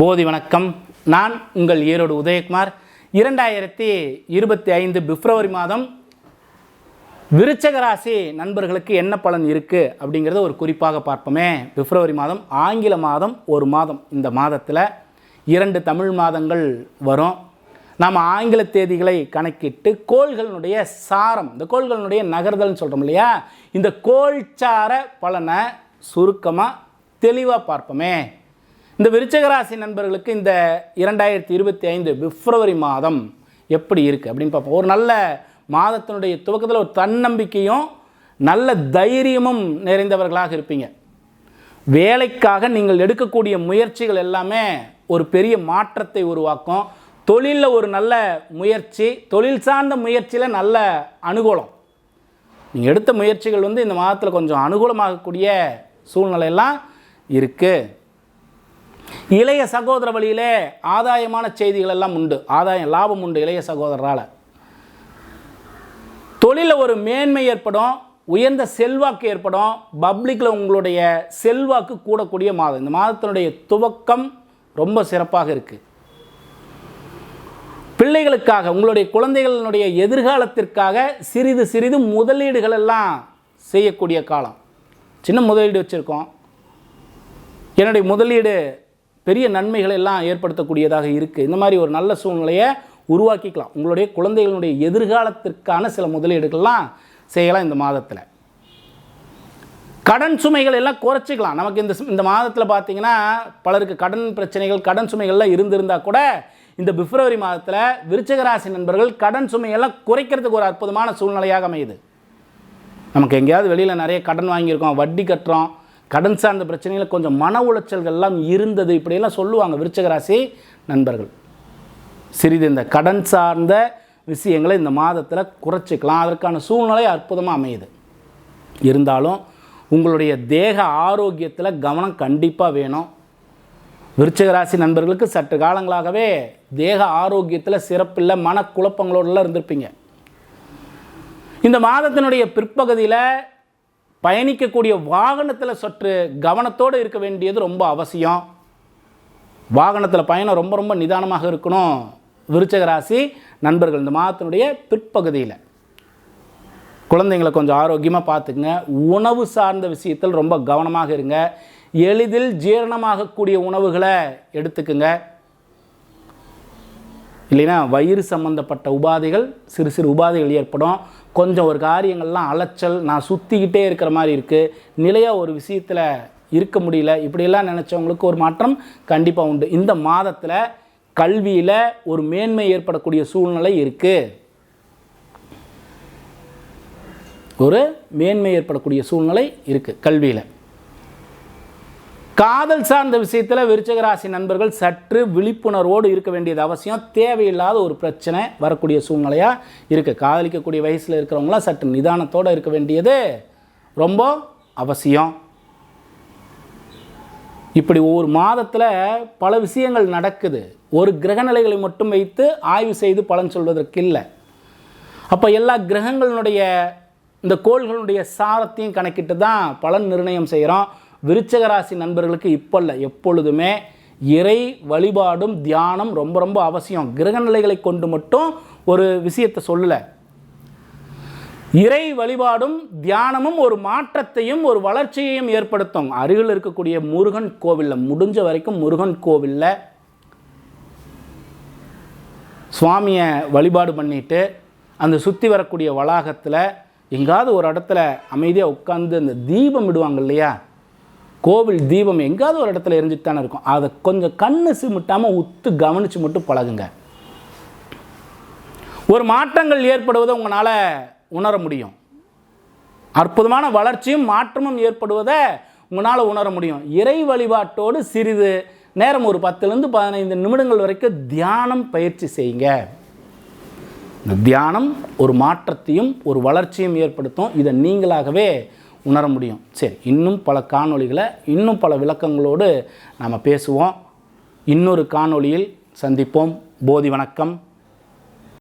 போதி வணக்கம். நான் உங்கள் ஈரோடு உதயகுமார். இரண்டாயிரத்தி இருபத்தி ஐந்து பிப்ரவரி மாதம் விருச்சக ராசி நண்பர்களுக்கு என்ன பலன் இருக்குது அப்படிங்கிறத ஒரு குறிப்பாக பார்ப்போமே. பிப்ரவரி மாதம் ஆங்கில மாதம் ஒரு மாதம். இந்த மாதத்தில் இரண்டு தமிழ் மாதங்கள் வரும். நாம் ஆங்கில தேதிகளை கணக்கிட்டு கோள்களினுடைய சாரம் இந்த கோள்களினுடைய நகர்தல்னு சொல்கிறோம் இல்லையா? இந்த கோள்சார பலனை சுருக்கமாக தெளிவாக பார்ப்போமே. இந்த விருச்சகராசி நண்பர்களுக்கு இந்த இரண்டாயிரத்தி இருபத்தி ஐந்து பிப்ரவரி மாதம் எப்படி இருக்குது அப்படின்னு பார்ப்போம். ஒரு நல்ல மாதத்தினுடைய துவக்கத்தில் ஒரு தன்னம்பிக்கையும் நல்ல தைரியமும் நிறைந்தவர்களாக இருப்பீங்க. வேலைக்காக நீங்கள் எடுக்கக்கூடிய முயற்சிகள் எல்லாமே ஒரு பெரிய மாற்றத்தை உருவாக்கும். தொழிலில் ஒரு நல்ல முயற்சி தொழில் சார்ந்த முயற்சியில் நல்ல அனுகூலம். நீங்கள் எடுத்த முயற்சிகள் வந்து இந்த மாதத்தில் கொஞ்சம் அனுகூலமாகக்கூடிய சூழ்நிலையெல்லாம் இருக்குது இளைய சகோதர வழியிலே ஆதாயமான செய்திகள் எல்லாம் உண்டு. ஆதாயம் லாபம் உண்டு இளைய சகோதரரால். தொழிலில் ஒரு மேன்மை ஏற்படும் உயர்ந்த செல்வாக்கு ஏற்படும் பப்ளிக்கில் உங்களுடைய செல்வாக்கு கூடக்கூடிய மாதம். இந்த மாதத்தினுடைய துவக்கம் ரொம்ப சிறப்பாக இருக்குது பிள்ளைகளுக்காக உங்களுடைய குழந்தைகளினுடைய எதிர்காலத்திற்காக சிறிது சிறிது முதலீடுகள் எல்லாம் செய்யக்கூடிய காலம். சின்ன முதலீடு வச்சுருக்கோம். என்னுடைய முதலீடு பெரிய நன்மைகளை எல்லாம் ஏற்படுத்தக்கூடியதாக இருக்குது இந்த மாதிரி ஒரு நல்ல சூழ்நிலையை உருவாக்கிக்கலாம். உங்களுடைய குழந்தைகளுடைய எதிர்காலத்திற்கான சில முதலீடுகள்லாம் செய்யலாம் இந்த மாதத்தில். கடன் சுமைகள் எல்லாம் குறைச்சிக்கலாம். நமக்கு இந்த இந்த மாதத்தில் பார்த்தீங்கன்னா பலருக்கு கடன் பிரச்சனைகள் கடன் சுமைகள்லாம் இருந்திருந்தால் கூட இந்த பிப்ரவரி மாதத்தில் விருச்சகராசி நண்பர்கள் கடன் சுமையெல்லாம் குறைக்கிறதுக்கு ஒரு அற்புதமான சூழ்நிலையாக அமையுது. நமக்கு எங்கேயாவது வெளியில் நிறைய கடன் வாங்கியிருக்கோம் வட்டி கட்டுறோம் கடன் சார்ந்த பிரச்சனைகள் கொஞ்சம் மன உளைச்சல்கள்லாம் இருந்தது. இப்படியெல்லாம் சொல்லுவாங்க விருச்சகராசி நண்பர்கள். சிறிது இந்த கடன் சார்ந்த விஷயங்களை இந்த மாதத்தில் குறைச்சிக்கலாம். அதற்கான சூழ்நிலை அற்புதமாக அமையுது. இருந்தாலும் உங்களுடைய தேக ஆரோக்கியத்தில் கவனம் கண்டிப்பாக வேணும். விருச்சகராசி நண்பர்களுக்கு சற்று காலங்களாகவே தேக ஆரோக்கியத்தில் சிறப்பில்லை மனக்குழப்பங்களோடலாம் இருந்திருப்பீங்க. இந்த மாதத்தினுடைய பிற்பகுதியில் பயணிக்கக்கூடிய வாகனத்தில் சற்று கவனத்தோடு இருக்க வேண்டியது ரொம்ப அவசியம். வாகனத்தில் பயணம் ரொம்ப ரொம்ப நிதானமாக இருக்கணும். விருச்சகராசி நண்பர்கள் இந்த மாதத்தினுடைய பிற்பகுதியில். குழந்தைங்களை கொஞ்சம் ஆரோக்கியமாக பார்த்துக்குங்க. உணவு சார்ந்த விஷயத்தில் ரொம்ப கவனமாக இருங்க. எளிதில் ஜீரணமாகக்கூடிய உணவுகளை எடுத்துக்குங்க. இல்லைன்னா வயிறு சம்மந்தப்பட்ட உபாதைகள் சிறு சிறு உபாதைகள் ஏற்படும். கொஞ்சம் ஒரு காரியங்கள்லாம் அலைச்சல் நான் சுற்றிக்கிட்டே இருக்கிற மாதிரி இருக்குது நிலையாக ஒரு விஷயத்தில் இருக்க முடியல. இப்படியெல்லாம் நினச்சவங்களுக்கு ஒரு மாற்றம் கண்டிப்பாக உண்டு. இந்த மாதத்தில் கல்வியில் ஒரு மேன்மை ஏற்படக்கூடிய சூழ்நிலை இருக்குது ஒரு மேன்மை ஏற்படக்கூடிய சூழ்நிலை இருக்குது கல்வியில். காதல் சார்ந்த விஷயத்தில் விருச்சகராசி நண்பர்கள் சற்று விழிப்புணர்வோடு இருக்க வேண்டியது அவசியம். தேவையில்லாத ஒரு பிரச்சனை வரக்கூடிய சூழ்நிலையாக இருக்குது காதலிக்கக்கூடிய வயசில் இருக்கிறவங்களாம் சற்று நிதானத்தோடு இருக்க வேண்டியது ரொம்ப அவசியம். இப்படி ஒரு மாதத்தில் பல விஷயங்கள் நடக்குது. ஒரு கிரகநிலைகளை மட்டும் வைத்து ஆய்வு செய்து பலன் சொல்வதற்கு இல்லை. அப்போ எல்லா கிரகங்களினுடைய இந்த கோள்களுடைய சாரத்தையும் கணக்கிட்டு தான் பலன் நிர்ணயம் செய்கிறோம் விருச்சக ராசி நண்பர்களுக்கு இப்போ இல்லை எப்பொழுதுமே இறை வழிபாடும் தியானம் ரொம்ப ரொம்ப அவசியம். கிரகநிலைகளை கொண்டு மட்டும் ஒரு விஷயத்தை சொல்லலை. இறை வழிபாடும் தியானமும் ஒரு மாற்றத்தையும் ஒரு வளர்ச்சியையும் ஏற்படுத்தும். அருகில் இருக்கக்கூடிய முருகன் கோவிலில் முடிஞ்ச வரைக்கும் முருகன் கோவிலில் சுவாமியை வழிபாடு பண்ணிட்டு அந்த சுற்றி வரக்கூடிய வளாகத்தில் எங்காவது ஒரு இடத்துல அமைதியாக உட்காந்து அந்த தீபம் விடுவாங்க இல்லையா? கோவில் தீபம் எங்கேயாவது ஒரு இடத்துல எரிஞ்சிட்டு தானே இருக்கும். அதை கொஞ்சம் கண்ணு சிமிட்டாமல் உத்து கவனித்து மட்டும் பழகுங்க. ஒரு மாற்றங்கள் ஏற்படுவதை உங்களால் உணர முடியும். அற்புதமான வளர்ச்சியும் மாற்றமும் ஏற்படுவதை உங்களால் உணர முடியும். இறை வழிபாட்டோடு சிறிது நேரம் ஒரு பத்துலேருந்து பதினைந்து நிமிடங்கள் வரைக்கும் தியானம் பயிற்சி செய்யுங்க. இந்த தியானம் ஒரு மாற்றத்தையும் ஒரு வளர்ச்சியும் ஏற்படுத்தும். இதை நீங்களாகவே உணர முடியும். சரி இன்னும் பல காணொளிகளை இன்னும் பல விளக்கங்களோடு நாம் பேசுவோம். இன்னொரு காணொளியில் சந்திப்போம். போதி வணக்கம்.